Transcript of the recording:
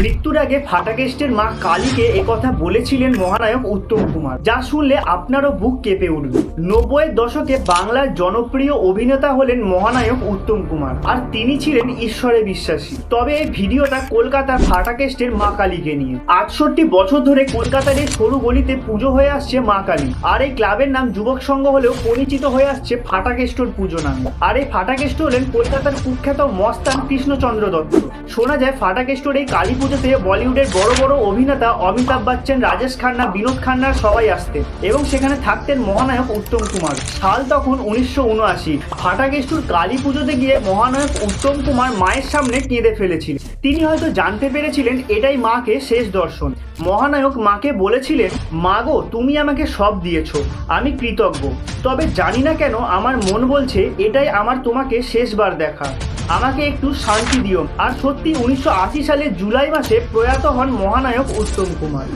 মৃত্যুর আগে ফাটাকেস্টের মা কালীকে একথা বলেছিলেন মহানায়ক উত্তম কুমার। যা শুনলে আপনারও বুক কেঁপে উঠবে। নব্বইয়ের দশকে বাংলার জনপ্রিয় অভিনেতা হলেন মহানায়ক উত্তম কুমার। আর তিনি ছিলেন ঈশ্বরে বিশ্বাসী। তবে এই ভিডিওটা কলকাতার ফাটাকেস্টের মা কালীকে নিয়ে। আটষট্টি বছর ধরে কলকাতার এই সরু গলিতে পুজো হয়ে আসছে মা কালী। আর এই ক্লাবের নাম যুবক সংঘ হলেও পরিচিত হয়ে আসছে ফাটাকেষ্টর পুজো নামে। আর এই ফাটাকেষ্ট হলেন কলকাতার কুখ্যাত মস্তান কৃষ্ণচন্দ্র দত্ত। শোনা যায় ফাটাকেষ্টর এই কালী পুজোতে বলিউডের বড় বড় অভিনেতা অমিতাভ বচ্চন, রাজেশ খান্না, বিনোদ খান্নার সবাই আসতেন এবং সেখানে থাকতেন মহানায়ক উত্তম কুমার। সাল তখন উনিশশো উনআশি। ফাটাকেষ্টুর কালী পুজোতে গিয়ে মহানায়ক উত্তম কুমার মায়ের সামনে কেঁদে ফেলেছিলেন। তিনি হয়তো জানতে পেরেছিলেন এটাই মাকে শেষ দর্শন। মহানায়ক মাকে বলেছিলেন মা গো তুমি আমাকে সব দিয়েছ, আমি কৃতজ্ঞ। তবে জানি না কেন আমার মন বলছে, এটাই আমার তোমাকে শেষবার দেখা। আমাকে একটু শান্তি দিও। আর সত্যি উনিশশো সালে জুলাই মাসে প্রয়াত হন মহানায়ক উত্তম কুমার।